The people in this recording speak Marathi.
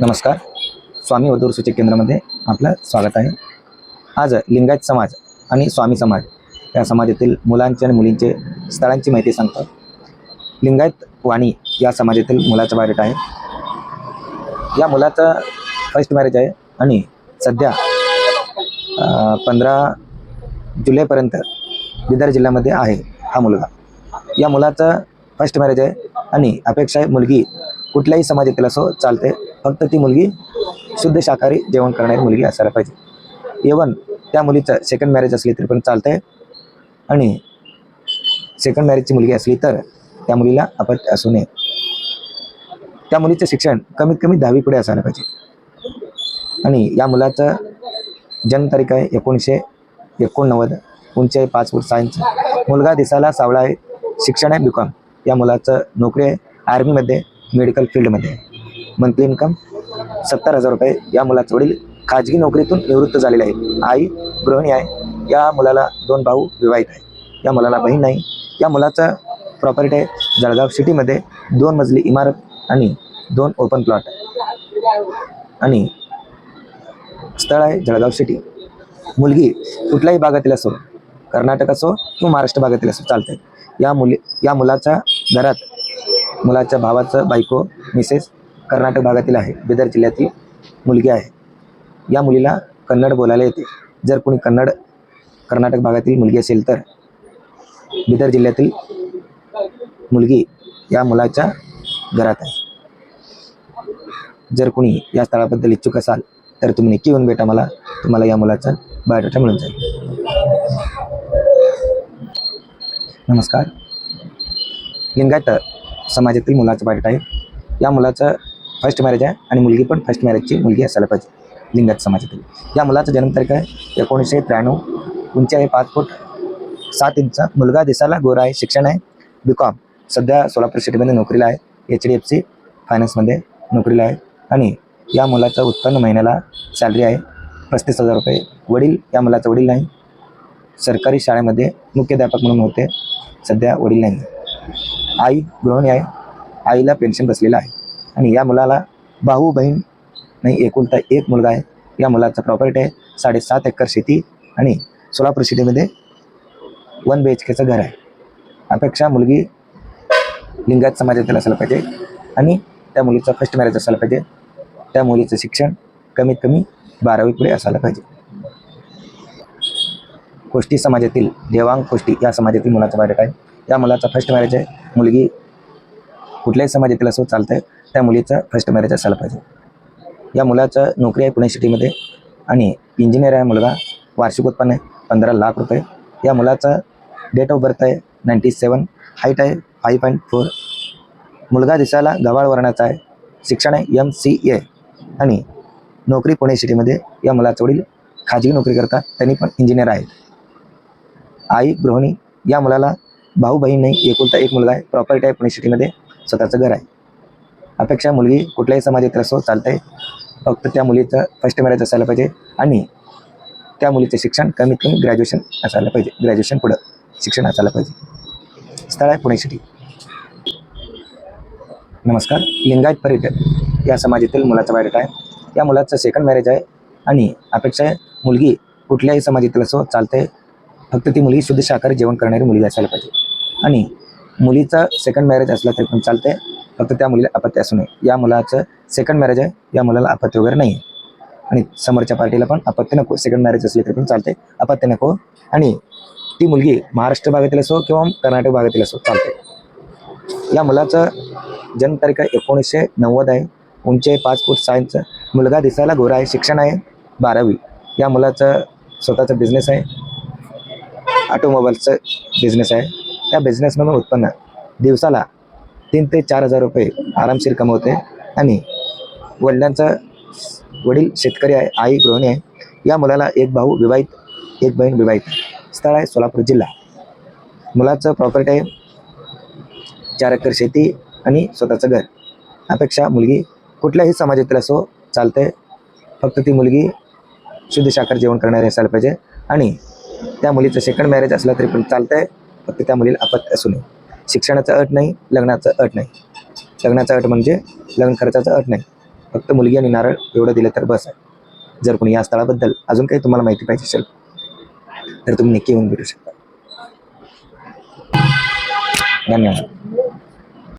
नमस्कार. स्वामी वधूर सूचक केंद्रामध्ये आपलं स्वागत आहे. आज लिंगायत समाज आणि स्वामी समाज या समाजातील मुलांचे आणि मुलींचे स्थळांची माहिती सांगतो. लिंगायत वाणी या समाजातील मुलाचं बायोडेटा आहे. या मुलाचं फर्स्ट मॅरेज आहे आणि सध्या पंधरा जुलैपर्यंत बिदर जिल्ह्यामध्ये आहे हा मुलगा. या मुलाचं फर्स्ट मॅरेज आहे आणि अपेक्षा आहे मुलगी कुठल्याही समाजातील असो चालते फक्त ती मुलगी शुद्ध शाकाहारी जेवण करणारी मुलगी असायला पाहिजे. इवन त्या मुलीचं सेकंड मॅरेज असली तरी पण चालतंय. आणि सेकंड मॅरेजची मुलगी असली तर त्या मुलीला अपत्य असू नये. त्या मुलीचं शिक्षण कमीत कमी दहावी पुढे असायला पाहिजे. आणि या मुलाचं जन्मतारीख आहे एकोणीसशे एकोणनव्वद. उंची आहे पाच फूट सायन्स मुलगा दिसायला सावळा आहे. शिक्षण आहे बी या मुलाचं नोकरी आहे. आर्मीमध्ये मेडिकल फील्डमध्ये मंथली इन्कम सत्तर हजार रुपये या मुलाचे वडील खाजगी नोकरीतून निवृत्त झालेले आहे आई गृहिणी आहे. या मुलाला दोन भाऊ विवाहित आहे या मुलाला बहीण नाही. या मुलाचं प्रॉपर्टी आहे जळगाव सिटीमध्ये दोन मजली इमारत आणि दोन ओपन प्लॉट आणि स्थळ आहे जळगाव सिटी मुलगी कुठल्याही भागातील असो कर्नाटक असो किंवा महाराष्ट्र भागातील असो चालते या मुली या मुलाच्या घरात मुलाच्या भावाचं बायको मिसेस कर्नाटक भागातील आहे. बिदर जिल्ह्यातील मुलगी आहे. या मुलीला कन्नड बोलायला येते. जर कोणी कन्नड कर्नाटक भागातील मुलगी असेल तर बिदर जिल्ह्यातील मुलगी या मुलाच्या घरात आहे. जर कोणी या स्थळाबद्दल इच्छुक असाल तर तुम्ही नक्की येऊन भेटा मला. तुम्हाला या मुलाचा बायोडाटा मिळून जाईल. नमस्कार. लिंगायत समाजातील मुलाचं बायोडाटा आहे. या मुलाचं फर्स्ट मॅरेज आहे आणि मुलगी पण फर्स्ट मॅरेजची मुलगी असायला पाहिजे लिंगायत समाजातील. या मुलाचं जन्मतारीख आहे एकोणीसशे त्र्याण्णव. उंची आहे पाच फूट सात इंच. मुलगा दिसायला गोरा आहे शिक्षण आहे. बी कॉम सध्या सोलापूर सिटीमध्ये नोकरीला आहे. एच डी एफ सी फायनान्समध्ये नोकरीला आहे. आणि या मुलाचं उत्पन्न महिन्याला सॅलरी आहे पस्तीस हजार रुपये. वडील या मुलाचं वडील नाही. सरकारी शाळेमध्ये मुख्याध्यापक म्हणून होते. सध्या वडील नाही आई गृहिणी आहे. आईला पेन्शन बसलेलं आहे. आणि या मुलाला भाऊ बहीण नाही एकुलता एक मुलगा आहे. या मुलाचं प्रॉपर्टी आहे साडेसात एकर शेती आणि सोलापूर सिटीमध्ये वन बी एच केचं घर आहे. अपेक्षा मुलगी लिंगायत समाजातील असायला पाहिजे आणि त्या मुलीचं फर्स्ट मॅरेज असायला पाहिजे. त्या मुलीचं शिक्षण कमीत कमी बारावी पुढे असायला पाहिजे. कोष्टी समाजातील देवांग कोष्टी या समाजातील मुलाचा बायोडेटा आहे. या मुलाचा फर्स्ट मॅरेज आहे. मुलगी कुठल्याही समाजातील असो चालतं आहे त्या मुलीचं फर्स्ट मॅरेज असायला पाहिजे. या मुलाचं नोकरी आहे पुणे सिटीमध्ये आणि इंजिनियर आहे मुलगा. वार्षिक उत्पन्न आहे पंधरा लाख रुपये. या मुलाचं डेट ऑफ बर्थ आहे नाईंटी सेवन हाईट आहे फाईव्ह पॉईंट फोर मुलगा दिसायला गव्हाळ वर्णाचा आहे. शिक्षण आहे एम सी ए आणि नोकरी पुणे सिटीमध्ये या मुलाचं वडील खाजगी नोकरी करतात. त्यांनी पण इंजिनियर आहेत. आई गृहिणी या मुलाला भाऊ बहीण नाही. एकुलता एक मुलगा आहे. प्रॉपर्टी आहे पुणे सिटीमध्ये स्वतःचं घर आहे. अपेक्षा मुलगी कुठल्याही समाजातील असो चालतंय फक्त त्या मुलीचं फर्स्ट मॅरेज असायला पाहिजे आणि त्या मुलीचं शिक्षण कमीत कमी ग्रॅज्युएशन असायला पाहिजे ग्रॅज्युएशन पुढं शिक्षण असायला पाहिजे. स्थळ आहे पुणे सिटी नमस्कार लिंगायत पर्यटन या समाजातील मुलाचा बायोडेटा आहे. या मुलाचं सेकंड मॅरेज आहे आणि अपेक्षा आहे मुलगी कुठल्याही समाजातील असो चालते फक्त ती मुलगी शुद्ध शाकाहारी जेवण करणारी मुलगी असायला पाहिजे. आणि मुलीचं सेकंड मॅरेज असलं तरी पण चालते फक्त त्या मुलीला अपत्य असू नये. या मुलाचं सेकंड मॅरेज आहे. या मुलाला अपत्य वगैरे नाही आणि समोरच्या पार्टीला पण अपत्य नको. सेकंड मॅरेज असले तरी पण चालते अपत्य नको. आणि ती मुलगी महाराष्ट्र भागातील असो किंवा कर्नाटक भागातील असो चालते या मुलाचं जन्मतारीख आहे एकोणीसशे नव्वद आहे. उंची पाच फूट सहा इंच. मुलगा दिसायला गोरा आहे. शिक्षण आहे. बारावी. या मुलाचं स्वतःचा बिझनेस आहे. ऑटोमोबाईलचं बिझनेस आहे. त्या बिझनेसमधून उत्पन्न. दिवसाला तीन ते चार हजार रुपये आरामशीर कमवते. आणि वडिलांचा वडील शेतकरी आहे आई गृहिणी आहे या मुलाला एक भाऊ विवाहित एक बहीण विवाहित. स्थळ आहे सोलापूर जिल्हा. मुलाचं प्रॉपर्टी आहे चार एकर शेती आणि स्वतःचं घर. अपेक्षा मुलगी कुठल्याही समाजातील असो चालते फक्त ती मुलगी शुद्ध शाखार जेवण करणारी असायला पाहिजे. आणि त्या मुलीचं सेकंड मॅरेज असलं तरी पण चालतंय. फक्त त्या मुलीला अपत्य असू नये. शिक्षणाचा अट नाही लग्नाचा अट नाही. लग्नाचा अट म्हणजे लग्न खर्चाचा अट नाही. फक्त मुलगी आणि नारळ एवढं दिलं तर बस आहे. जर कोणी या स्थळाबद्दल अजून काही तुम्हाला माहिती पाहिजे असेल तर तुम्ही नक्की येऊन भेटू शकता. धन्यवाद.